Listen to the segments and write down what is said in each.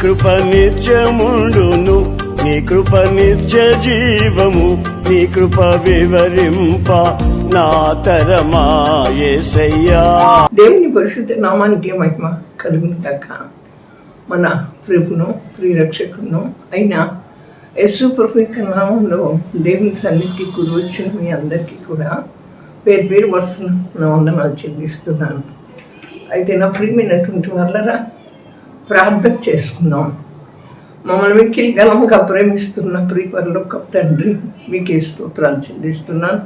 కృప నిత్యముండును నీ కృప నిత్య జీవము నీ కృప వివరింప నా తరమా దేవుని పరిశుద్ధ నామానికి మహిమ కలుగును తగ్గ మన ప్రభును ప్రియరక్షకును అయిన యశు ప్రభు నామంలో దేవుని సన్నిధికి గురి వచ్చిన మీ అందరికీ కూడా పేరు పేరు వస్తున్న వందనాలు చెల్లిస్తున్నాను. అయితే నా ప్రియమైనటువంటి వాళ్ళరా ప్రార్థన చేసుకుందాం మమ్మల్ని మిక్కిలి ఘనంగా ప్రేమిస్తున్న ప్రియపరులు ఒక తండ్రి మీకే స్తోత్రాలు చెల్లిస్తున్నాను.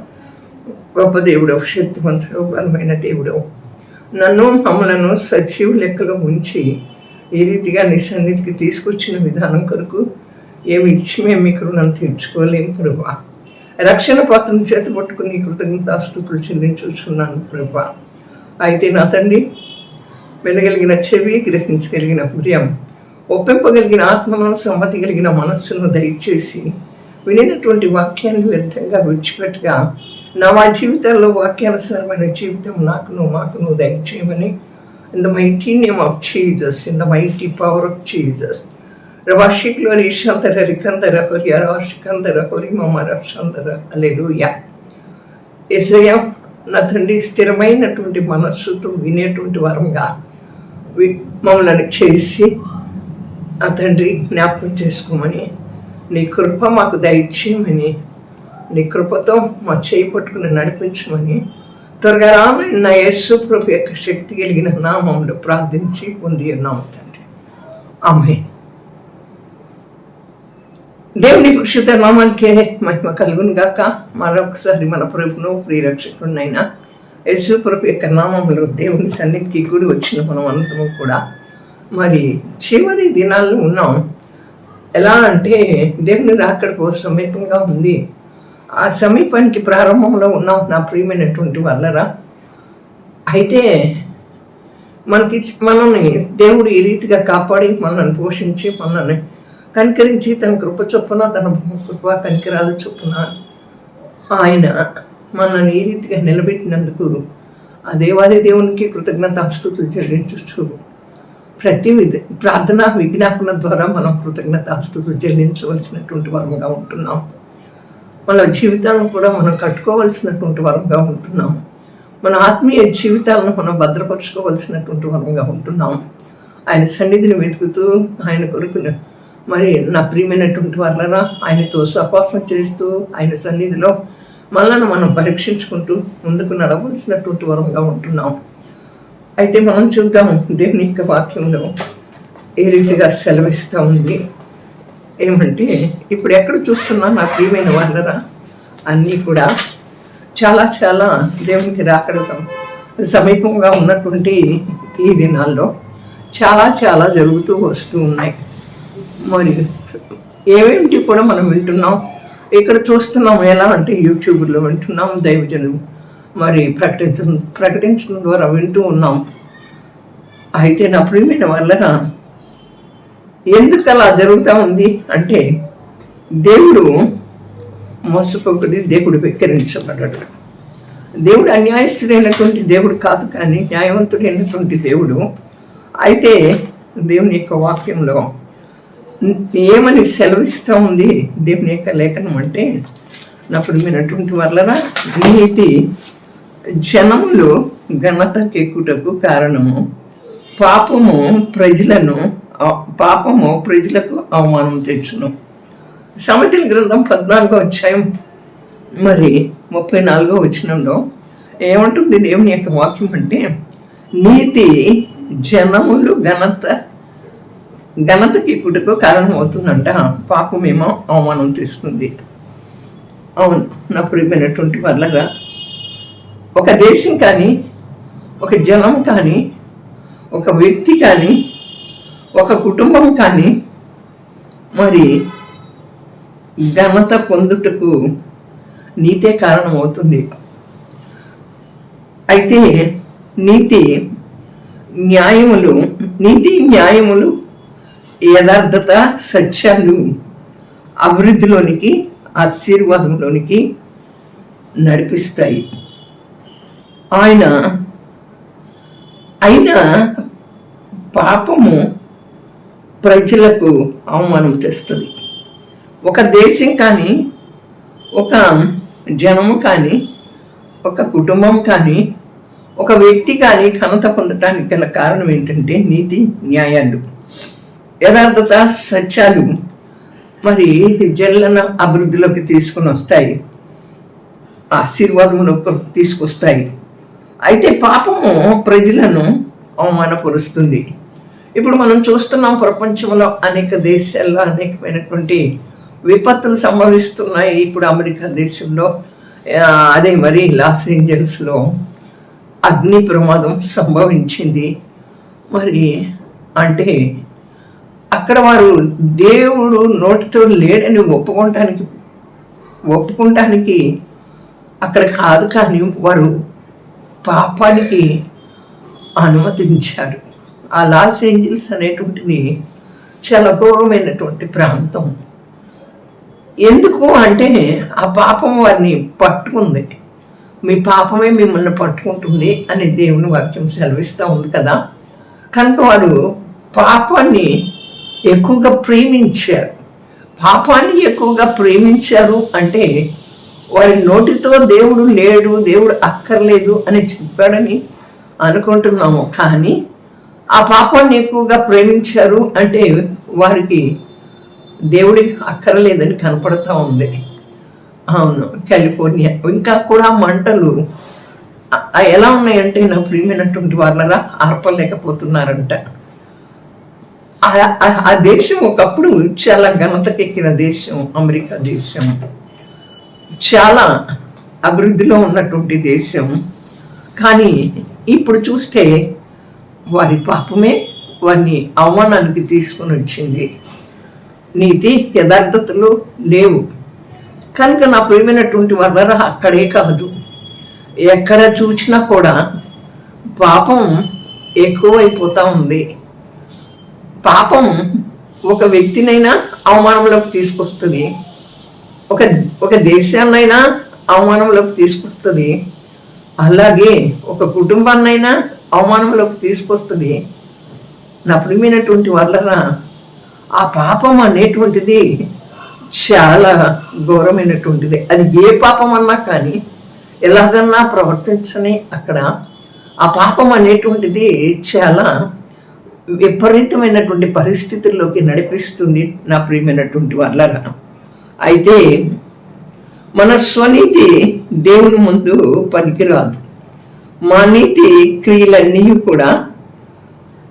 గొప్ప దేవుడు శక్తివంతుడు బలమైన దేవుడు నన్ను మమ్మలను సజీవ లెక్కలో ఉంచి ఈ రీతిగా నీ సన్నిధికి తీసుకొచ్చిన విధానం కొరకు ఏమి ఇచ్చి మేము ఇక్కడ నన్ను తీర్చుకోలేము ప్రభా. రక్షణ పాత్రను చేత పట్టుకుని కృతజ్ఞతాస్తుతులు చెల్లించుచున్నాను ప్రభా. అయితే నా తండ్రి వినగలిగిన చెవి గ్రహించగలిగిన హృదయం. ఒప్పింపగలిగిన ఆత్మను సమ్మతి కలిగిన మనస్సును దయచేసి వినినటువంటి వాక్యాన్ని వ్యర్థంగా విడిచిపెట్టగా నా మా జీవితాల్లో వాక్యానుసారమైన జీవితం నాకును మాకును దయచేయమని in the mighty name of Jesus in the mighty power of Jesus రవాషిక్లో రిషంతర రికందర హొరి అరవాషికందర హొరి మమ రక్షందర అలెలుయ ఎస్ఐఎం నా తండ్రి స్థిరమైనటువంటి మనస్సుతో వినేటువంటి వరంగా మమ్మల్ని చేసి ఆ తండ్రి జ్ఞాపకం చేసుకోమని నీ కృప మాకు దయచేయమని నీ కృపతో మా చేయి పట్టుకుని నడిపించమని త్వరగా రామని నా యేసు ప్రభు యొక్క శక్తి కలిగిన నామంలో ప్రార్థించి పొంది ఉన్నాము తండ్రి. ఆమె దేవుని పరిశుద్ధ నామానికి మహిమ కలుగును గాక మరొకసారి మన ప్రభును ప్రియరక్షకుడినైనా యేసు యొక్క నామంలో దేవుని సన్నిధికి కూడి వచ్చిన మనం అందరము కూడా మరి చివరి దినాల్లో ఉన్నాం. ఎలా అంటే దేవుని రాకడకు సమీపంగా ఉంది. ఆ సమీపానికి ప్రారంభంలో ఉన్నాం నా ప్రియమైనటువంటి వల్లరా అయితే మనకి మనల్ని దేవుడు ఈ రీతిగా కాపాడి మనల్ని పోషించి మనల్ని కనికరించి తన కృప చొప్పున తన కృప కనికరాలు చొప్పున ఆయన మనల్ని ఈ రీతిగా నిలబెట్టినందుకు ఆ దేవాది దేవునికి కృతజ్ఞతాస్తుతులు చెల్లించుతూ ప్రతి విధ ప్రార్థన విజ్ఞాపన ద్వారా మనం కృతజ్ఞతాస్తుతులు చెల్లించవలసినటువంటి వరంగా ఉంటున్నాం. మన జీవితాలను కూడా మనం కట్టుకోవలసినటువంటి వరంగా ఉంటున్నాం. మన ఆత్మీయ జీవితాలను మనం భద్రపరచుకోవలసినటువంటి వరంగా ఉంటున్నాం. ఆయన సన్నిధిని వెతుకుతూ ఆయన కొరకు మరి నా ప్రియమైనటువంటి వాళ్ళరా ఆయనతో సహవాసం చేస్తూ ఆయన సన్నిధిలో మనల్ని మనం పరీక్షించుకుంటూ ముందుకు నడవలసినటువంటి వరంగా ఉంటున్నాం. అయితే మనం చూద్దాం దేవుని యొక్క వాక్యంలో ఏ రీతిగా సెలవిస్తూ ఉంది. ఏమంటే ఇప్పుడు ఎక్కడ చూస్తున్నా నా ప్రియమైన వాళ్ళరా? అన్నీ కూడా చాలా చాలా దేవునికి రాకడ సమీపంగా ఉన్నటువంటి ఈ దినాల్లో చాలా చాలా జరుగుతూ వస్తూ ఉన్నాయి. మరి ఏమేమిటి కూడా మనం వింటున్నాం? ఇక్కడ చూస్తున్నాం ఎలా అంటే యూట్యూబ్లో వింటున్నాం దైవజనులు. మరి ప్రకటించడం ప్రకటించడం ద్వారా వింటూ ఉన్నాం. అయితే నా ప్రియమైన వల్ల ఎందుకు అలా జరుగుతూ ఉంది అంటే దేవుడు మోసపోకుడి దేవుడు వెక్కిరించబడ్డాడు. దేవుడు అన్యాయస్తుడైనటువంటి దేవుడు కాదు కానీ న్యాయవంతుడైనటువంటి దేవుడు. అయితే దేవుని యొక్క వాక్యంలో ఏమని సెలవిస్తూ ఉంది దేవుని యొక్క లేఖనం అంటే నా మీనటువంటి వల్లరా నీతి జనములు ఘనతకెక్కుటకు కారణము. పాపము ప్రజలను పాపము ప్రజలకు అవమానం తెచ్చును. సమతిల గ్రంథం పద్నాలుగో అధ్యాయం మరి ముప్పై నాలుగో వచ్చినంలో ఏమంటుంది దేవుని యొక్క వాక్యం అంటే నీతి జనములు ఘనత ఘనతకి కుటుకు కారణమవుతుందంట పాపమేమో అవమానం తెస్తుంది. అవును నా ప్రియమైనటువంటి వర్లగా ఒక దేశం కానీ ఒక జనం కానీ ఒక వ్యక్తి కానీ ఒక కుటుంబం కానీ మరి ఘనత పొందుటకు నీతే కారణమవుతుంది అయితే నీతి న్యాయములు నీతి న్యాయములు యథార్థత సత్యాలు అభివృద్ధిలోనికి ఆశీర్వాదంలోనికి నడిపిస్తాయి. ఆయన అయిన పాపము ప్రజలకు అవమానం తెస్తుంది. ఒక దేశం కానీ ఒక జనము కానీ ఒక కుటుంబం కానీ ఒక వ్యక్తి కానీ ఘనత పొందటానికి గల కారణం ఏంటంటే నీతి న్యాయాలు. యథార్థత సత్యాలు మరి జనులను అభివృద్ధిలోకి తీసుకుని వస్తాయి. ఆశీర్వాదములకు తీసుకొస్తాయి. అయితే పాపము ప్రజలను అవమానపరుస్తుంది. ఇప్పుడు మనం చూస్తున్నాం ప్రపంచంలో అనేక దేశాల్లో అనేకమైనటువంటి విపత్తులు సంభవిస్తున్నాయి. ఇప్పుడు అమెరికా దేశంలో అదే మరి లాస్ ఏంజల్స్లో అగ్ని ప్రమాదం సంభవించింది. మరి అంటే అక్కడ వారు దేవుడు నోటితో లేడని ఒప్పుకోవటానికి ఒప్పుకోవటానికి అక్కడ కాదు కానీ వారు పాపానికి అనుమతించారు. ఆ లాస్ ఏంజల్స్ అనేటువంటిది చాలా ఘోరమైనటువంటి ప్రాంతం. ఎందుకు అంటే ఆ పాపం వారిని పట్టుకుంది. మీ పాపమే మిమ్మల్ని పట్టుకుంటుంది అని దేవుని వాక్యం సెలవిస్తూ ఉంది కదా. కనుక వారు పాపాన్ని ఎక్కువగా ప్రేమించారు. పాపాన్ని ఎక్కువగా ప్రేమించారు అంటే వారి నోటితో దేవుడు లేడు దేవుడు అక్కర్లేదు అని చెప్పాడని అనుకుంటున్నాము. కానీ ఆ పాపాన్ని ఎక్కువగా ప్రేమించారు అంటే వారికి దేవుడి అక్కర్లేదని కనపడతా ఉంది. అవును కాలిఫోర్నియా. ఇంకా కూడా మంటలు ఎలా ఉన్నాయంటే నా ప్రియమైనటువంటి వాళ్ళరా ఆర్పలేకపోతున్నారంట. ఆ- దేశం ఒకప్పుడు చాలా ఘనతకెక్కిన దేశం అమెరికా దేశం. చాలా అభివృద్ధిలో ఉన్నటువంటి దేశం. కానీ ఇప్పుడు చూస్తే వారి పాపమే వారిని అవమానానికి తీసుకొని వచ్చింది. నీతి యథార్థతలు లేవు. కనుక నా ప్రియమైనటువంటి వరర అక్కడే కాదు. ఎక్కడ చూసినా కూడా పాపం ఎక్కువైపోతూ ఉంది. పాపం ఒక వ్యక్తినైనా అవమానంలోకి తీసుకొస్తుంది. ఒక ఒక దేశాన్నైనా అవమానంలోకి తీసుకొస్తుంది. అలాగే ఒక కుటుంబాన్నైనా అవమానంలోకి తీసుకొస్తుంది. నా ప్రియమైనటువంటి వల్ల ఆ పాపం అనేటువంటిది చాలా ఘోరమైనటువంటిది. అది ఏ పాపం అన్నా కానీ ఎలాగన్నా ప్రవర్తించని అక్కడ ఆ పాపం అనేటువంటిది చాలా విపరీతమైనటువంటి పరిస్థితుల్లోకి నడిపిస్తుంది నా ప్రియమైనటువంటి వాళ్ళరా. అయితే మన స్వనీతి దేవుని ముందు పనికిరాదు. మా నీతి క్రియలన్నీ కూడా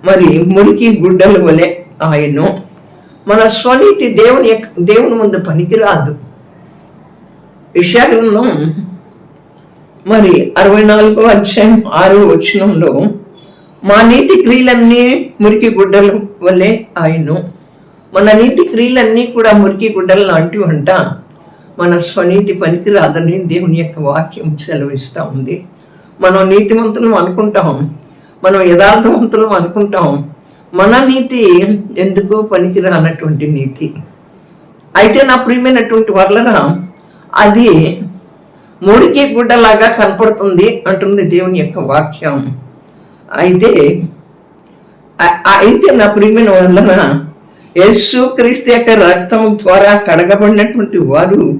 మరి మురికి గుడ్డలు వలె ఆయను. మన స్వనీతి దేవుని దేవుని ముందు పనికిరాదు. విషయాగ్రంథం మరి అరవై నాలుగో అధ్యాయం ఆరో వచనంలో మా నీతి క్రియలన్నీ మురికి గుడ్డల వలె ఆయను. మన నీతి క్రియలన్నీ కూడా మురికి గుడ్డలు లాంటివి అంట మన స్వనీతి పనికిరాదని దేవుని యొక్క వాక్యం సెలవిస్తూ ఉంది. మనం నీతివంతులం అనుకుంటాం. మనం యథార్థవంతులం అనుకుంటాం. మన నీతి ఎందుకో పనికి రానటువంటి నీతి. అయితే నా ప్రియమైనటువంటి వర్లరా అది మురికి గుడ్డలాగా కనపడుతుంది అంటుంది దేవుని యొక్క వాక్యం. అయితే అయితే నా ప్రియమైన వలన యేసు క్రీస్తు యొక్క రక్తం ద్వారా కడగబడినటువంటి వారు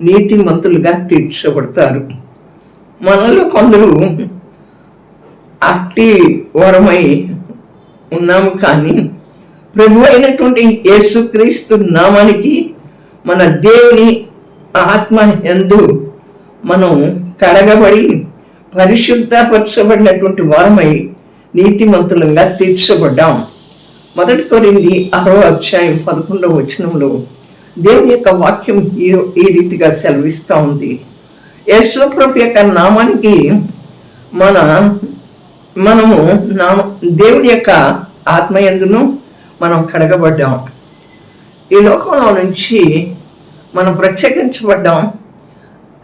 నీతిమంతులుగా తీర్చబడతారు. మనలో కొందరు అట్టి వరమై ఉన్నాము కానీ ప్రభు అయినటువంటి యేసుక్రీస్తు నామానికి మన దేవుని ఆత్మ ఎందు మనం కడగబడి పరిశుద్ధపరచబడినటువంటి వారమై నీతిమంతులంగా తీర్చబడ్డాం. మొదటి కొరింది ఆరో అధ్యాయం పదకొండవ వచనంలో దేవుని యొక్క వాక్యం ఈ ఈ రీతిగా సెలవిస్తూ ఉంది. యశ్వ్రభు యొక్క నామానికి మన మనము నామ దేవుని యొక్క ఆత్మయందును మనం కడగబడ్డాం. ఈ లోకంలో నుంచి మనం ప్రత్యేకించబడ్డాం.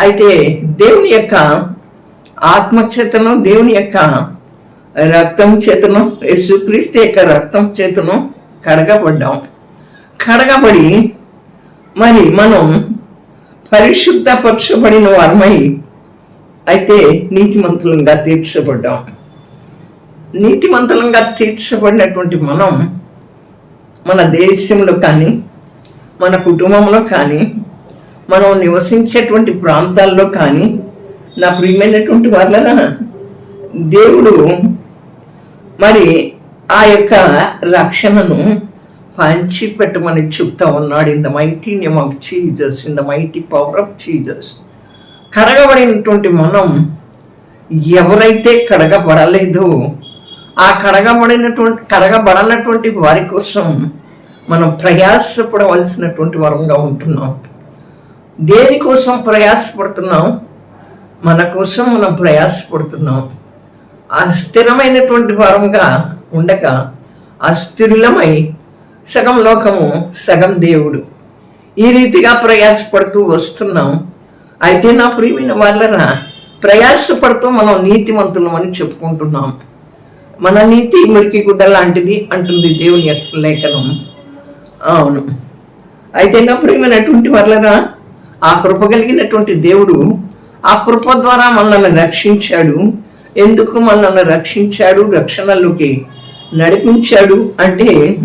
అయితే దేవుని యొక్క ఆత్మ చేతను దేవుని యొక్క రక్తం చేతను యేసుక్రీస్తు యొక్క రక్తం చేతను కడగబడ్డాం. కడగబడి మరి మనం పరిశుద్ధపరచబడిన వారమై అయితే నీతిమంతులంగా తీర్చబడ్డాం. నీతిమంతులంగా తీర్చబడినటువంటి మనం మన దేశంలో కానీ మన కుటుంబంలో కానీ మనం నివసించేటువంటి ప్రాంతాల్లో కానీ నా ప్రియమైనటువంటి వాళ్ళరా దేవుడు మరి ఆ యొక్క రక్షణను పంచిపెట్టమని చెప్తా ఉన్నాడు. In the mighty name of Jesus in the mighty power of Jesus కడగబడినటువంటి మనం ఎవరైతే కడగబడలేదో ఆ కడగబడినటువంటి కడగబడనటువంటి వారి కోసం మనం ప్రయాసపడవలసినటువంటి వరంగా ఉంటున్నాం. దేనికోసం ప్రయాసపడుతున్నాం? మన కోసం మనం ప్రయాసపడుతున్నాం. అస్థిరమైనటువంటి వరంగా ఉండక అస్థిరులమై సగం లోకము సగం దేవుడు. ఈ రీతిగా ప్రయాసపడుతూ వస్తున్నాం. అయితే నా ప్రియమైన వాళ్ళరా ప్రయాసపడుతూ మనం నీతిమంతులం అని చెప్పుకుంటున్నాం. మన నీతి మురికి గుడ్డ లాంటిది అంటుంది దేవుని యొక్క లేఖనం. అవును. అయితే నా ప్రియమైనటువంటి వాళ్ళరా ఆ కృప కలిగినటువంటి దేవుడు ఆ కృప ద్వారా మనల్ని రక్షించాడు. ఎందుకు మనల్ని రక్షించాడు? రక్షణలోకి నడిపించాడు అంటే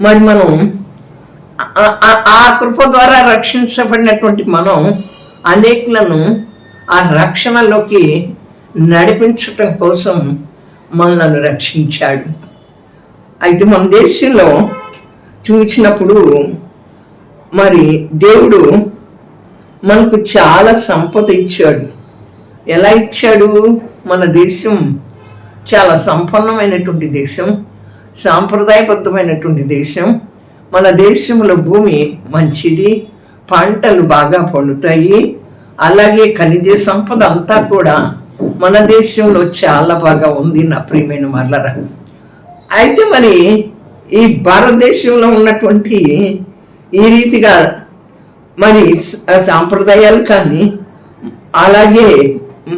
మరి మనం ఆ- కృప ద్వారా రక్షించబడినటువంటి మనం అనేకులను ఆ రక్షణలోకి నడిపించటం కోసం మనల్ని రక్షించాడు. అయితే మన దేశంలో చూసినప్పుడు మరి దేవుడు మనకు చాలా సంపద ఇచ్చాడు. ఎలా ఇచ్చాడు? మన దేశం చాలా సంపన్నమైనటువంటి దేశం సాంప్రదాయబద్ధమైనటువంటి దేశం. మన దేశంలో భూమి మంచిది పంటలు బాగా పండుతాయి. అలాగే ఖనిజ సంపద అంతా కూడా మన దేశంలో చాలా బాగా ఉంది నా ప్రియమైన మరలరా. అయితే మరి ఈ భారతదేశంలో ఉన్నటువంటి ఈ రీతిగా మరి సాంప్రదాయాలు కానీ అలాగే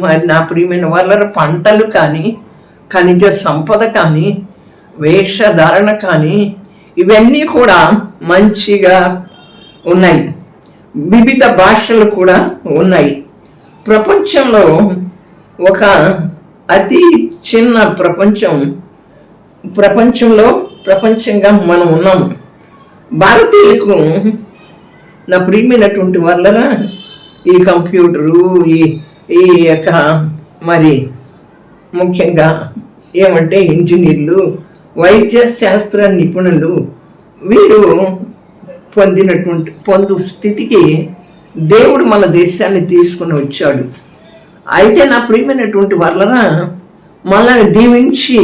మరి నా ప్రియమైన వాళ్ళ పంటలు కానీ ఖనిజ సంపద కానీ వేషధారణ కానీ ఇవన్నీ కూడా మంచిగా ఉన్నాయి. వివిధ భాషలు కూడా ఉన్నాయి. ప్రపంచంలో ఒక అతి చిన్న ప్రపంచం ప్రపంచంలో ప్రపంచంగా మనం ఉన్నాం భారతీయులకు నా ప్రియమైనటువంటి వాళ్ళరా ఈ కంప్యూటరు ఈ ఈ యొక్క మరి ముఖ్యంగా ఏమంటే ఇంజనీర్లు వైద్య శాస్త్ర నిపుణులు వీరు పొందినటువంటి పొందు స్థితికి దేవుడు మన దేశాన్ని తీసుకుని వచ్చాడు. అయితే నా ప్రియమైనటువంటి వలన మనల్ని దీవించి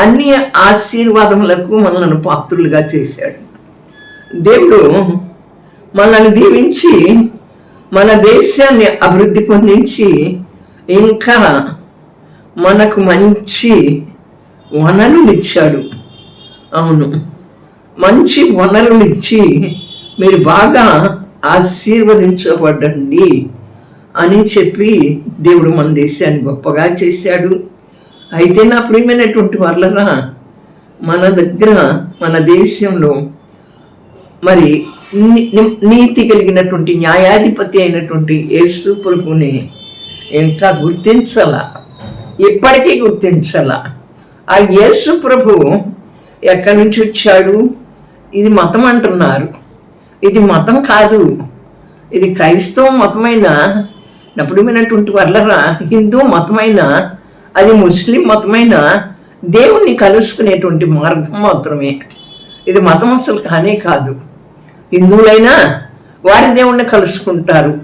అన్ని ఆశీర్వాదములకు మనల్ని పాత్రులుగా చేశాడు. దేవుడు మనల్ని దీవించి మన దేశాన్ని అభివృద్ధి పొందించి ఇంకా మనకు మంచి వనరులు ఇచ్చాడు అవును. మంచి వనరులు ఇచ్చి మీరు బాగా ఆశీర్వదించబడండి అని చెప్పి దేవుడు మన దేశాన్ని గొప్పగా చేశాడు. అయితే నా ప్రియమైనటువంటి వాళ్ళరా మన దగ్గర మన దేశంలో మరి నీతి కలిగినటువంటి న్యాయాధిపతి అయినటువంటి యేసు ప్రభుని ఇంకా గుర్తించాల? ఇప్పటికీ గుర్తించాల. ఆ యేసు ప్రభు ఎక్కడి నుంచి వచ్చాడు? ఇది మతం అంటున్నారు. ఇది మతం కాదు. ఇది క్రైస్తవ మతమైన? నప్పుడుమైనటువంటి వర్లరా హిందూ మతమైన? అది ముస్లిం మతమైన? దేవుణ్ణి కలుసుకునేటువంటి మార్గం మాత్రమే. ఇది మతం అసలు కానే కాదు. హిందువులైనా వారి దేవుణ్ణి కలుసుకుంటారు.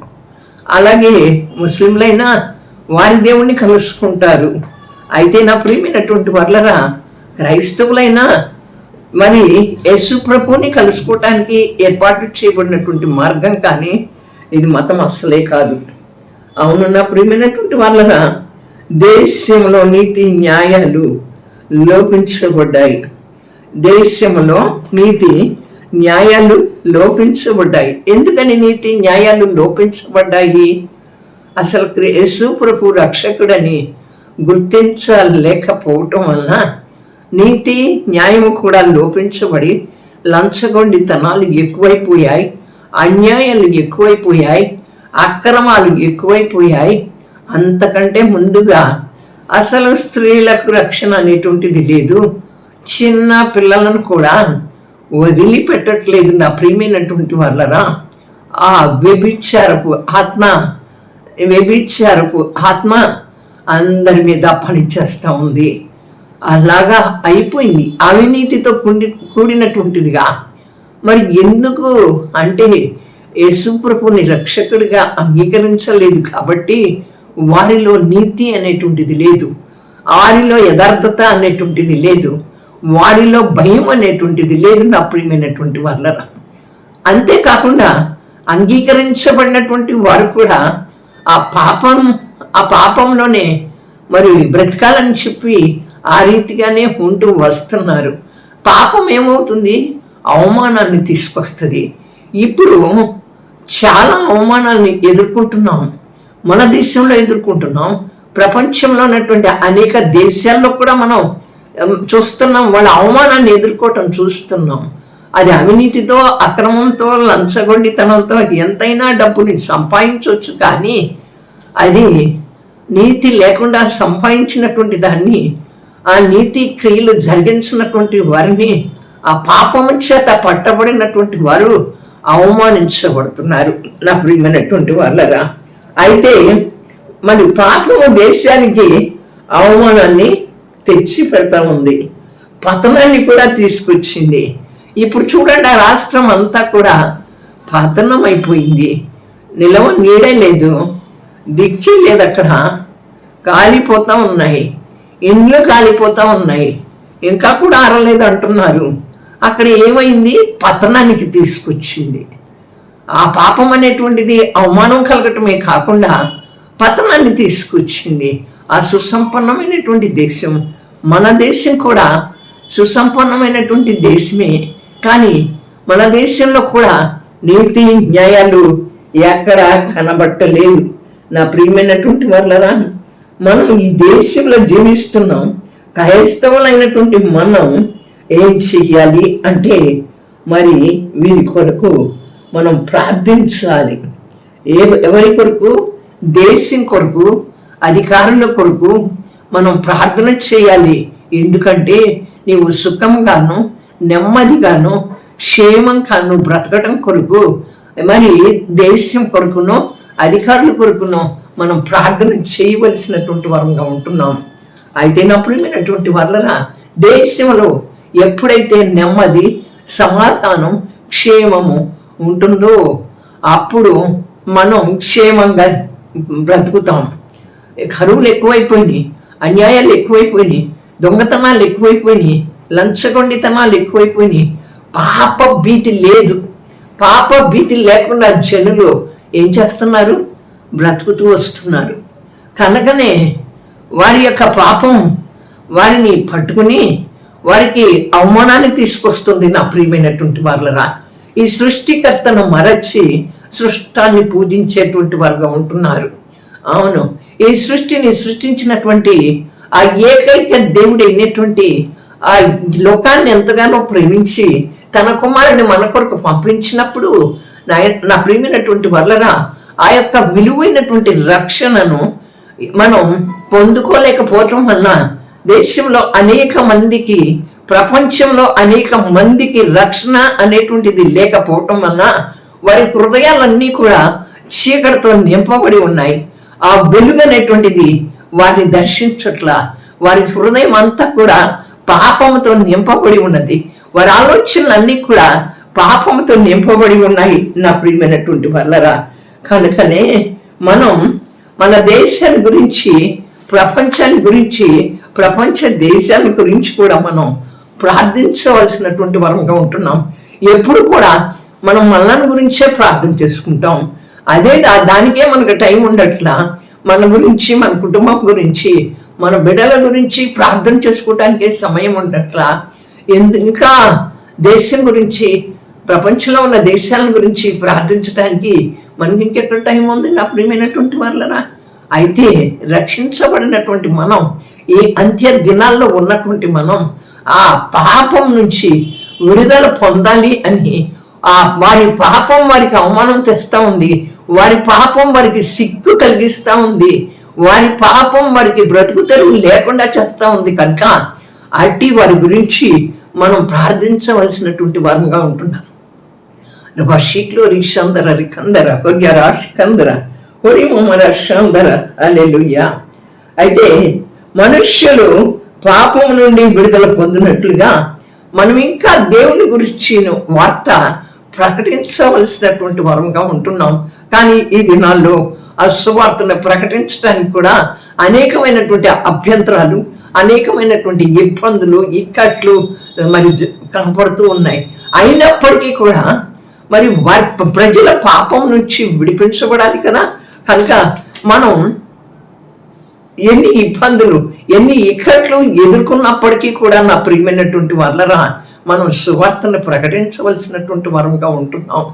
అలాగే ముస్లింలైనా వారి దేవుణ్ణి కలుసుకుంటారు. అయితే నా ప్రియమైనటువంటి వర్లరా క్రైస్తవులైనా మరి యేసు ప్రభుని కలుసుకోవటానికి ఏర్పాటు చేయబడినటువంటి మార్గం కానీ ఇది మతం అస్సలే కాదు. అవును నా ప్రియమైనటువంటి వాళ్ళరా దేశంలో నీతి న్యాయాలు లోపించబడ్డాయి. దేశంలో నీతి న్యాయాలు లోపించబడ్డాయి. ఎందుకని నీతి న్యాయాలు లోపించబడ్డాయి? అసలు క్రి- యేసు ప్రభు రక్షకుడని గుర్తించలేకపోవటం వలన నీతి న్యాయం కూడా లోపించబడి లంచగొండితనాలు ఎక్కువైపోయాయి అన్యాయాలు ఎక్కువైపోయాయి అక్రమాలు ఎక్కువైపోయాయి. అంతకంటే ముందుగా అసలు స్త్రీలకు రక్షణ అనేటువంటిది లేదు. చిన్న పిల్లలను కూడా వదిలిపెట్టట్లేదు నా ప్రియమైనటువంటి వాళ్ళరా? ఆ వ్యభిచారపు ఆత్మ వ్యభిచారపు ఆత్మ అందరి మీద పనిచేస్తూ ఉంది. అలాగా అయిపోయింది. అవినీతితో కూడి కూడినటువంటిదిగా. మరి ఎందుకు? అంటే యేసుప్రభుని రక్షకుడిగా అంగీకరించలేదు కాబట్టి వారిలో నీతి అనేటువంటిది లేదు. వారిలో యథార్థత అనేటువంటిది లేదు. వారిలో భయం అనేటువంటిది లేదు నా ప్రియమైనటువంటి వాళ్ళరా అంతేకాకుండా అంగీకరించబడినటువంటి వారు కూడా ఆ పాపం ఆ పాపంలోనే మరి బ్రతకాలని చెప్పి ఆ రీతిగానే ఉంటూ వస్తున్నారు. పాపం ఏమవుతుంది? అవమానాన్ని తీసుకొస్తుంది. ఇప్పుడు చాలా అవమానాల్ని ఎదుర్కొంటున్నాం. మన దేశంలో ఎదుర్కొంటున్నాం. ప్రపంచంలో ఉన్నటువంటి అనేక దేశాల్లో కూడా మనం చూస్తున్నాం వాళ్ళ అవమానాన్ని ఎదుర్కోవటం చూస్తున్నాం. అది అవినీతితో అక్రమంతో లంచగొండితనంతో ఎంతైనా డబ్బుని సంపాదించవచ్చు కానీ అది నీతి లేకుండా సంపాదించినటువంటి దాన్ని ఆ నీతి క్రియలు జరిగించినటువంటి వారిని ఆ పాపము చేత పట్టబడినటువంటి వారు అవమానించబడుతున్నారు. నా ప్రియమైనటువంటి వాళ్ళగా అయితే మరి పాపము దేశానికి అవమానాన్ని తెచ్చి పెడతా ఉంది పతనాన్ని కూడా తీసుకొచ్చింది. ఇప్పుడు చూడండి ఆ రాష్ట్రం అంతా కూడా పతనం అయిపోయింది నిలవ నీడే లేదు. దిక్కి లేదు అక్కడ. కాలిపోతూ ఉన్నాయి. ఇండ్లు కాలిపోతూ ఉన్నాయి. ఇంకా కూడా ఆరలేదు అంటున్నారు. అక్కడ ఏమైంది? పతనానికి తీసుకొచ్చింది. ఆ పాపం అనేటువంటిది అవమానం కలగటమే కాకుండా పతనాన్ని తీసుకొచ్చింది. ఆ సుసంపన్నమైనటువంటి దేశం. మన దేశం కూడా సుసంపన్నమైనటువంటి దేశమే. కానీ మన దేశంలో కూడా నీతి న్యాయాలు ఎక్కడ కనబట్టలేదు. నా ప్రియమైనటువంటి వాళ్ళరా మనం ఈ దేశంలో జీవిస్తున్నాం. క్రైస్తవులైనటువంటి మనం ఏం చెయ్యాలి అంటే మరి వీరి కొరకు మనం ప్రార్థించాలి. ఏ ఎవరి కొరకు? దేశం కొరకు అధికారుల కొరకు మనం ప్రార్థన చేయాలి. ఎందుకంటే నీవు సుఖంగాను నెమ్మదిగాను క్షేమంగాను బ్రతకడం కొరకు మరి దేశం కొరకునో అధికారుల కొరకునో మనం ప్రార్థన చేయవలసినటువంటి వరంగా ఉంటున్నాం. అయితే నా ప్రియమైనటువంటి వలన దేశంలో ఎప్పుడైతే నెమ్మది సమాధానం క్షేమము ఉంటుందో అప్పుడు మనం క్షేమంగా బ్రతుకుతాం. కరువులు ఎక్కువైపోయినాయి. అన్యాయాలు ఎక్కువైపోయినాయి దొంగతనాలు ఎక్కువైపోయినాయి లంచగొండితనాలు ఎక్కువైపోయినాయి. పాప భీతి లేదు. పాప భీతి లేకుండా జనులు ఏం చేస్తున్నారు? బ్రతుకుతూ వస్తున్నారు. కనుకనే వారి యొక్క పాపం వారిని పట్టుకుని వారికి అవమానాన్ని తీసుకొస్తుంది నా ప్రియమైనటువంటి వాళ్ళరా ఈ సృష్టికర్తను మరచి సృష్టాన్ని పూజించేటువంటి వారుగా ఉంటున్నారు. అవును ఈ సృష్టిని సృష్టించినటువంటి ఆ ఏకైక దేవుడు అయినటువంటి ఆ లోకాన్ని ఎంతగానో ప్రేమించి తన కుమారుని మన కొరకు పంపించినప్పుడు నా నా ప్రియమైనటువంటి వల్లరా ఆ యొక్క విలువైనటువంటి రక్షణను మనం పొందుకోలేకపోవటం వల్ల దేశంలో అనేక మందికి ప్రపంచంలో అనేక మందికి రక్షణ అనేటువంటిది లేకపోవటం వలన వారి హృదయాలన్నీ కూడా చీకటితో నింపబడి ఉన్నాయి. ఆ వెలుగు అనేటువంటిది వారిని దర్శించట్ల వారి హృదయం అంతా కూడా పాపముతో నింపబడి ఉన్నది. వారి ఆలోచనలన్నీ కూడా పాపముతో నింపబడి ఉన్నాయి నా ప్రియమైనటువంటి వల్లరా కనుకనే మనం మన దేశాన్ని గురించి ప్రపంచాన్ని గురించి ప్రపంచ దేశాన్ని గురించి కూడా మనం ప్రార్థించవలసినటువంటి వరంగా ఉంటున్నాం. ఎప్పుడు కూడా మనం మనల్ని గురించే ప్రార్థన చేసుకుంటాం. అదే దానికే మనకు టైం ఉండట్లా. మన గురించి మన కుటుంబం గురించి మన బిడ్డల గురించి ప్రార్థన చేసుకోవటానికే సమయం ఉండట్లా. ఎందు ఇంకా దేశం గురించి ప్రపంచంలో ఉన్న దేశాల గురించి ప్రార్థించడానికి మనకి ఇంకెక్కడ టైం ఉంది? నా ప్రియమైనటువంటి వాళ్ళరా అయితే రక్షించబడినటువంటి మనం ఈ అంత్య దినాల్లో ఉన్నటువంటి మనం ఆ పాపం నుంచి విడుదల పొందాలి అని ఆ వారి పాపం వారికి అవమానం తెస్తా ఉంది. వారి పాపం వారికి సిగ్గు కలిగిస్తూ ఉంది. వారి పాపం వారికి బ్రతుకు తెరువు లేకుండా చేస్తూ ఉంది. కనుక అట్టి వారి గురించి మనం ప్రార్థించవలసినటువంటి వారంగా ఉంటున్నాం వషిక్లో రిషందర రికందర కొరియర షికందర ఒరి ముమ్మర షందర అలెలుయ్యా అయితే మనుష్యులు పాపం నుండి విడుదల పొందినట్లుగా మనం ఇంకా దేవుని గురించిన వార్త ప్రకటించవలసినటువంటి వరంగా ఉంటున్నాం. కానీ ఈ దినాల్లో ఆ సువార్తను ప్రకటించడానికి కూడా అనేకమైనటువంటి అభ్యంతరాలు అనేకమైనటువంటి ఇబ్బందులు ఇక్కట్లు మరి జ- కనపడుతూ ఉన్నాయి. అయినప్పటికీ కూడా మరి వారి ప్రజల పాపం నుంచి విడిపించబడాలి కదా. కనుక మనం ఎన్ని ఇబ్బందులు ఎన్ని ఇక్కట్లు ఎదుర్కొన్నప్పటికీ కూడా నా ప్రియమైనటువంటి వాళ్ళరా మనం సువార్తను ప్రకటించవలసినటువంటి వరంగా ఉంటున్నాం.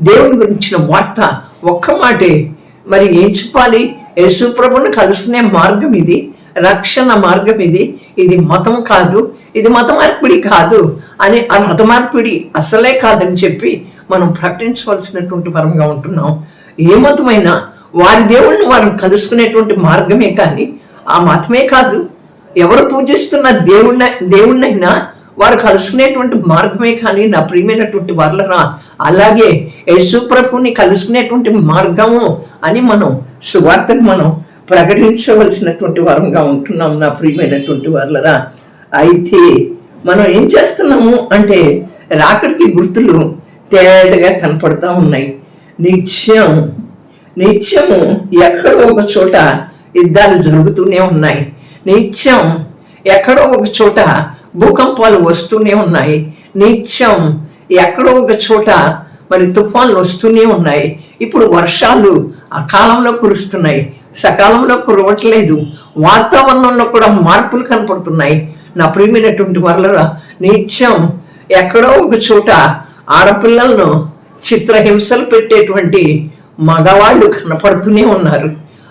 దేవుని గురించిన వార్త ఒక్క మాటే. మరి ఏం చెప్పాలి? యేసుప్రభుని కలుసుకునే మార్గం ఇది రక్షణ మార్గం ఇది. ఇది మతం కాదు ఇది మత మార్పిడి కాదు అని ఆ మత మార్పిడి అసలే కాదని చెప్పి మనం ప్రకటించవలసినటువంటి వరంగా ఉంటున్నాం. ఏ మతమైనా వారి దేవుణ్ణి వారు కలుసుకునేటువంటి మార్గమే కానీ ఆ మతమే కాదు. ఎవరు పూజిస్తున్న దేవుణ దేవుణ్ణైనా వారు కలుసుకునేటువంటి మార్గమే కానీ నా ప్రియమైనటువంటి వాళ్ళరా అలాగే యేసుప్రభుని కలుసుకునేటువంటి మార్గము అని మనం సువార్తను మనం ప్రకటించవలసినటువంటి వారంగా ఉంటున్నాం నా ప్రియమైనటువంటి వాళ్ళరా అయితే మనం ఏం చేస్తున్నాము అంటే రాకడికి గుర్తులు తేటగా కనపడతా ఉన్నాయి. నిత్యం నిత్యము ఎక్కడో ఒక చోట యుద్ధాలు జరుగుతూనే ఉన్నాయి. నిత్యం ఎక్కడో ఒక చోట భూకంపాలు వస్తూనే ఉన్నాయి. నిత్యం ఎక్కడో ఒక చోట మరి తుఫాన్లు వస్తూనే ఉన్నాయి. ఇప్పుడు వర్షాలు అకాలంలో కురుస్తున్నాయి. సకాలంలో కురవట్లేదు. వాతావరణంలో కూడా మార్పులు కనపడుతున్నాయి. నా ప్రియమైనటువంటి వాళ్ళ నిత్యం ఎక్కడో ఒక చోట ఆడపిల్లలను చిత్రహింసలు పెట్టేటువంటి మగవాళ్ళు కనపడుతూనే ఉన్నారు.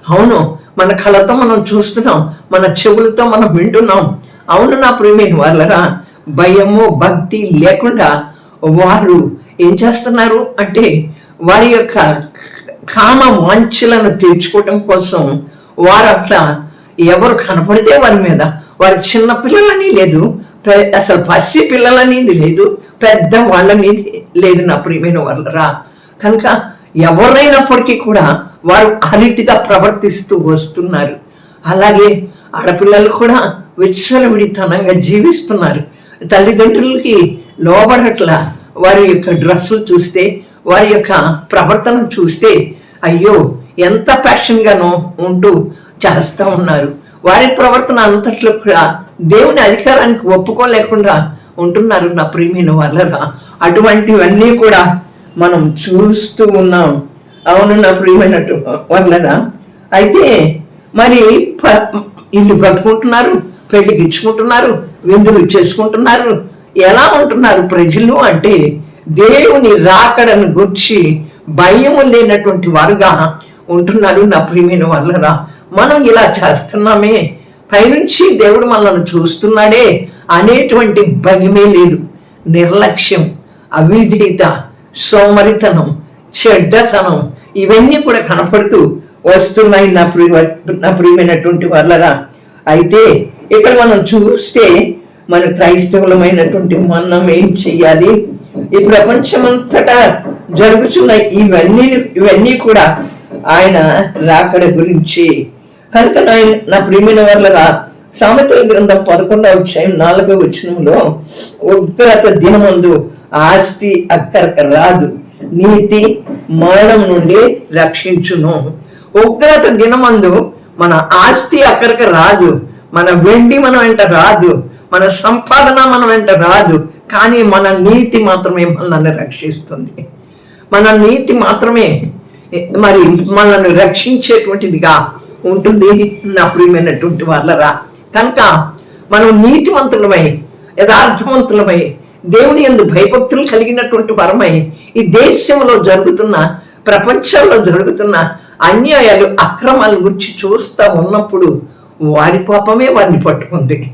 అవును మన కళతో మనం చూస్తున్నాం మన చెవులతో మనం వింటున్నాం. అవును నా ప్రియమైన వాళ్ళరా భయము భక్తి లేకుండా వారు ఏం చేస్తున్నారు అంటే వారి యొక్క కామ వాంఛలను తీర్చుకోవటం కోసం వారు అట్లా ఎవరు కనపడితే వారి మీద వారి చిన్న పిల్లలని లేదు అసలు పసి పిల్లలనేది లేదు పెద్ద వాళ్ళనేది లేదు నా ప్రియమైన వాళ్ళరా. కనుక ఎవరైనప్పటికీ కూడా వారు ఆ రీతిగా ప్రవర్తిస్తూ వస్తున్నారు. అలాగే ఆడపిల్లలు కూడా విచ్చలవిడితనంగా జీవిస్తున్నారు. తల్లిదండ్రులకి లోబడట్ల. వారి యొక్క డ్రెస్సులు చూస్తే వారి యొక్క ప్రవర్తన చూస్తే అయ్యో ఎంత ప్యాషన్గానో ఉంటూ చేస్తూ ఉన్నారు. వారి ప్రవర్తన అంతట్లో కూడా దేవుని అధికారానికి ఒప్పుకోలేకుండా ఉంటున్నారు నా ప్రేమైన వాళ్ళరా. అటువంటివన్నీ కూడా మనం చూస్తూ ఉన్నాం. అవును నా ప్రియమైనట్టు వాళ్ళరా. అయితే మరి ప- ఇల్లు కట్టుకుంటున్నారు. పెళ్ళి ఇచ్చుకుంటున్నారు విందులు చేసుకుంటున్నారు. ఎలా ఉంటున్నారు ప్రజలు అంటే దేవుని రాకడను గుర్చి భయం లేనటువంటి వారుగా ఉంటున్నారు నా ప్రియమైన వాళ్ళరా. మనం ఇలా చేస్తున్నామే పైనుంచి దేవుడు మనల్ని చూస్తున్నాడే అనేటువంటి భయమే లేదు. నిర్లక్ష్యం అవిధేయత సోమరితనం చెడ్డతనం ఇవన్నీ కూడా కనపడుతూ వస్తున్నాయి నా ప్రియ నా ప్రియమైనటువంటి వాళ్ళరా. అయితే ఇక్కడ మనం చూస్తే మన క్రైస్తవులమైనటువంటి మనం ఏం చెయ్యాలి? ఈ ప్రపంచమంతటా జరుగుతున్న ఇవన్నీ ఇవన్నీ కూడా ఆయన రాకడ గురించి. కనుక నా నా ప్రియమైన వాళ్ళరా సామెతల గ్రంథం పదకొండవ అధ్యాయం నాలుగవ వచనంలో ఉగ్రత దినమందు ఆస్తి అక్కరక రాదు నీతి మరణం నుండి రక్షించును. ఉగ్రత దినమందు మన ఆస్తి అక్కడికి రాదు మన వెండి మన వెంట రాదు మన సంపాదన మన వెంట రాదు కానీ మన నీతి మాత్రమే మనల్ని రక్షిస్తుంది. మన నీతి మాత్రమే మరి మనల్ని రక్షించేటువంటిదిగా ఉంటుంది నా ప్రియమైనటువంటి వాళ్ళరా కనుక మనం నీతివంతులమై యథార్థవంతులమై దేవుని ఎందు భయభక్తులు కలిగినటువంటి వరమై ఈ దేశంలో జరుగుతున్న ప్రపంచంలో జరుగుతున్న అన్యాయాలు అక్రమాల గురించి చూస్తూ ఉన్నప్పుడు వారి పాపమే వారిని పట్టుకుంది.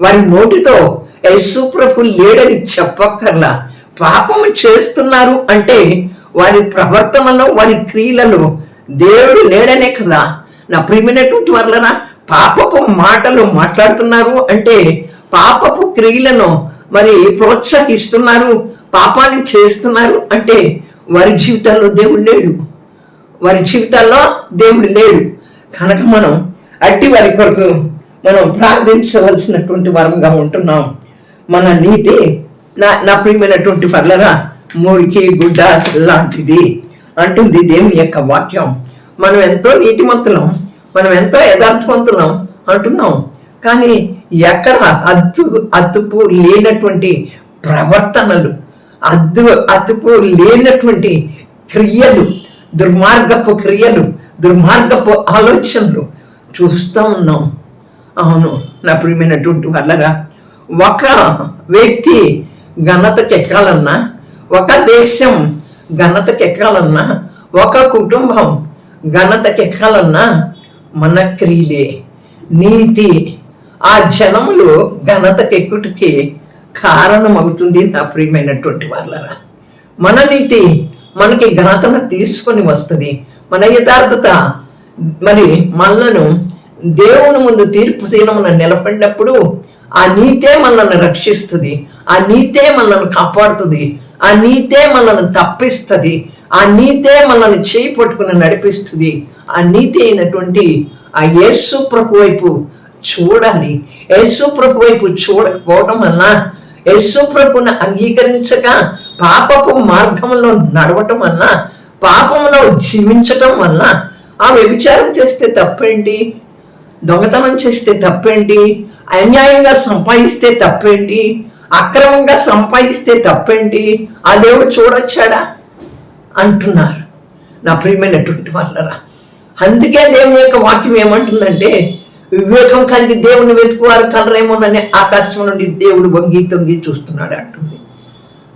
వారి నోటితో యశుప్రభు లేడని చెప్పక్కర్లా. పాపము చేస్తున్నారు అంటే వారి ప్రవర్తనలో వారి క్రియలలో దేవుడు లేడనే కదా. నా ప్రియమైనటువంటి వాళ్ళన పాపపు మాటలు మాట్లాడుతున్నారు అంటే పాపపు క్రియలను మరి ప్రోత్సహిస్తున్నారు పాపాన్ని చేస్తున్నారు అంటే వారి జీవితాల్లో దేవుడు లేడు. వారి జీవితాల్లో దేవుడు లేడు. కనుక మనం అట్టి వారి కొరకు మనం ప్రార్థించవలసినటువంటి వరంగా ఉంటున్నాం. మన నీతి నా నా ప్రియమైనటువంటి పర్లరా మురికి గుడ్డ లాంటిది అంటుంది దేవుని యొక్క వాక్యం. మనం ఎంతో నీతిమంతులం మనం ఎంతో యథార్థవంతులం అంటున్నాం. కానీ ఎక్కడ అద్దు అతుపు లేనటువంటి ప్రవర్తనలు అద్దు అతుపు లేనటువంటి క్రియలు దుర్మార్గపు క్రియలు దుర్మార్గపు ఆలోచనలు చూస్తూ ఉన్నాం. అవును నా ప్రియమైనటువంటి వాళ్ళగా ఒక వ్యక్తి ఘనతకి ఎక్కాలన్నా ఒక దేశం ఘనతకి ఎక్కాలన్నా ఒక కుటుంబం ఘనతకి ఎక్కాలన్నా మన క్రియలే. నీతి ఆ జనంలో ఘనతకి ఎక్కుటికి కారణమవుతుంది నా ప్రియమైనటువంటి వాళ్ళరా. మన నీతి మనకి ఘనతను తీసుకొని వస్తుంది. మన యథార్థత మరి మనలను దేవుని ముందు తీర్పు దినమున నిలబడినప్పుడు ఆ నీతే మనల్ని రక్షిస్తుంది ఆ నీతే మనల్ని కాపాడుతుంది ఆ నీతే మనల్ని తప్పిస్తుంది ఆ నీతే మనల్ని చేయి పట్టుకుని నడిపిస్తుంది. ఆ నీతి అయినటువంటి ఆ యేసు ప్రభు వైపు చూడాలి. యేసు ప్రభు వైపు చూడకపోవడం వలన యేసు ప్రభుని అంగీకరించక పాపపు మార్గంలో నడవటం వలన పాపంలో జీవించటం వలన ఆ వ్యభిచారం చేస్తే తప్పేంటి? దొంగతనం చేస్తే తప్పేంటి? అన్యాయంగా సంపాదిస్తే తప్పేంటి? అక్రమంగా సంపాదిస్తే తప్పేంటి? ఆ దేవుడు చూడొచ్చాడా? అంటున్నారు. నా ప్రియమైనటువంటి వాళ్ళరా అందుకే దేవుని యొక్క వాక్యం ఏమంటుందంటే వివేకం కలిగి దేవుని వెతుకువారు కలరేమోనని ఆకాశం నుండి దేవుడు వంగి తొంగి చూస్తున్నాడు అంటుంది.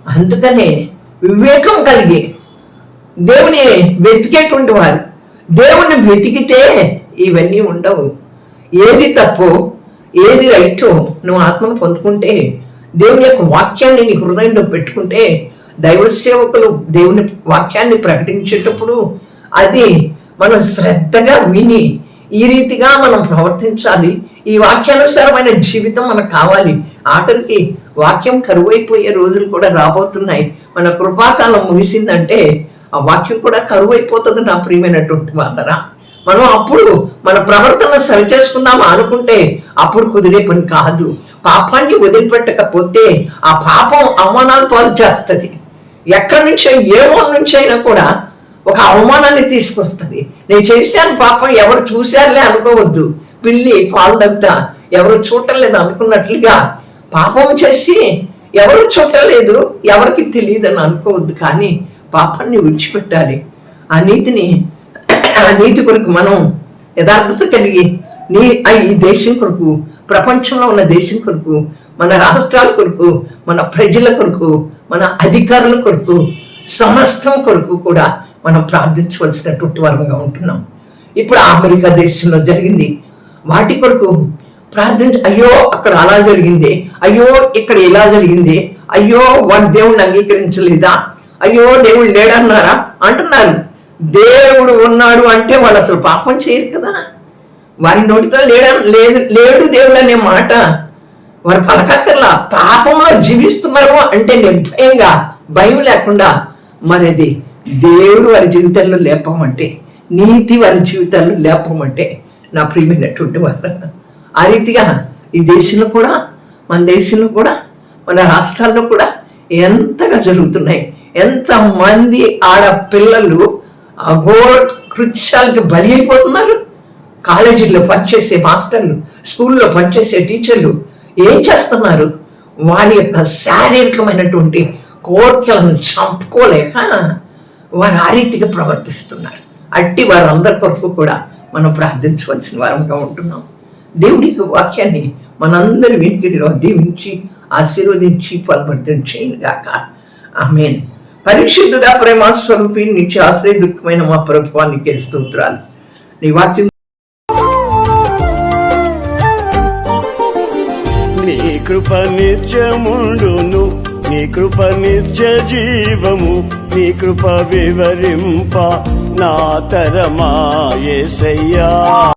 అందుకనే వివేకం కలిగి దేవుని వెతికేటువంటి వారు దేవుణ్ణి వెతికితే ఇవన్నీ ఉండవు. ఏది తప్పు ఏది రైట్ నువ్వు ఆత్మను పొందుకుంటే దేవుని యొక్క వాక్యాన్ని నీ హృదయంలో పెట్టుకుంటే దైవ సేవకులు దేవుని వాక్యాన్ని ప్రకటించేటప్పుడు అది మనం శ్రద్ధగా విని ఈ రీతిగా మనం ప్రవర్తించాలి. ఈ వాక్యానుసారమైన జీవితం మనకు కావాలి. ఆఖరికి వాక్యం కరువైపోయే రోజులు కూడా రాబోతున్నాయి. మన కృపాకాలం ముగిసిందంటే ఆ వాక్యం కూడా కరువైపోతుంది నా ప్రియమైనటువంటి వాళ్ళరా మనం అప్పుడు మన ప్రవర్తన సరిచేసుకుందాం అనుకుంటే అప్పుడు కుదిరే పని కాదు. పాపాన్ని వదిలిపెట్టకపోతే ఆ పాపం అవమానాలు పాలు చేస్తుంది. ఎక్కడి నుంచో ఏ మూల నుంచి అయినా కూడా ఒక అవమానాన్ని తీసుకొస్తుంది. నేను చేశాను పాపం ఎవరు చూశారులే అనుకోవద్దు. పిల్లి పాలు తగ్గుతా ఎవరు చూడలేదు అనుకున్నట్లుగా పాపం చేసి ఎవరు చూడలేదు ఎవరికి తెలియదు అని అనుకోవద్దు. కానీ పాపాన్ని విడిచిపెట్టాలి. ఆ నీతిని ఆ నీతి కొరకు మనం యథార్థత కలిగి నీ ఈ దేశం కొరకు ప్రపంచంలో ఉన్న దేశం కొరకు మన రాష్ట్రాల కొరకు మన ప్రజల కొరకు మన అధికారుల కొరకు సమస్తం కొరకు కూడా మనం ప్రార్థించవలసినటువంటి వరంగా ఉంటున్నాం. ఇప్పుడు అమెరికా దేశంలో జరిగింది. వాటి కొరకు ప్రార్థించ అయ్యో అక్కడ అలా జరిగింది. అయ్యో ఇక్కడ ఇలా జరిగింది. అయ్యో వాడు దేవుణ్ణి అంగీకరించలేదా? అయ్యో దేవుడు లేడన్నారా? అంటున్నారు దేవుడు ఉన్నాడు అంటే వాళ్ళు అసలు పాపం చేయరు కదా. వారి నోటితో లేడ లేదు లేడు దేవుడు అనే మాట. వారు పలకక్కర్లా. పాపంలో జీవిస్తున్నారు అంటే నిర్భయంగా భయం లేకుండా. మరిది? దేవుడు వారి జీవితాల్లో లేపమంటే నీతి వారి జీవితాల్లో లేపమంటే నా ప్రియమైనటువంటి వారు. ఆ రీతిగా ఈ దేశంలో కూడా మన దేశంలో కూడా మన రాష్ట్రాల్లో కూడా ఎంతగా జరుగుతున్నాయి. ఎంతమంది ఆడపిల్లలు అఘోర కృత్యాలకి బలి అయిపోతున్నారు కాలేజీలో పనిచేసే మాస్టర్లు స్కూల్లో పనిచేసే టీచర్లు ఏం చేస్తున్నారు? వారి యొక్క శారీరకమైనటువంటి కోరికలను చంపుకోలేక వారు ఆ రీతిగా ప్రవర్తిస్తున్నారు. అట్టి వారందరి కొరకు కూడా మనం ప్రార్థించవలసిన వారంగా ఉంటున్నాం. దేవుడికి వాక్యాన్ని మనందరి వెనుకడిలో దీవించి ఆశీర్వదించి పలబద్ధం చేయనుగాక. ఆమెను. పరిశుద్ధుడా ప్రేమ స్వరూపి నుంచి ఆశ్రయ దుఃఖమైన మా ప్రభుత్వానికి స్తోత్రాలు. నీ వాక్యం నీ కృప నిత్యముండును నీ కృప నిత్య జీవము నీ కృప వివరింప నా తరమా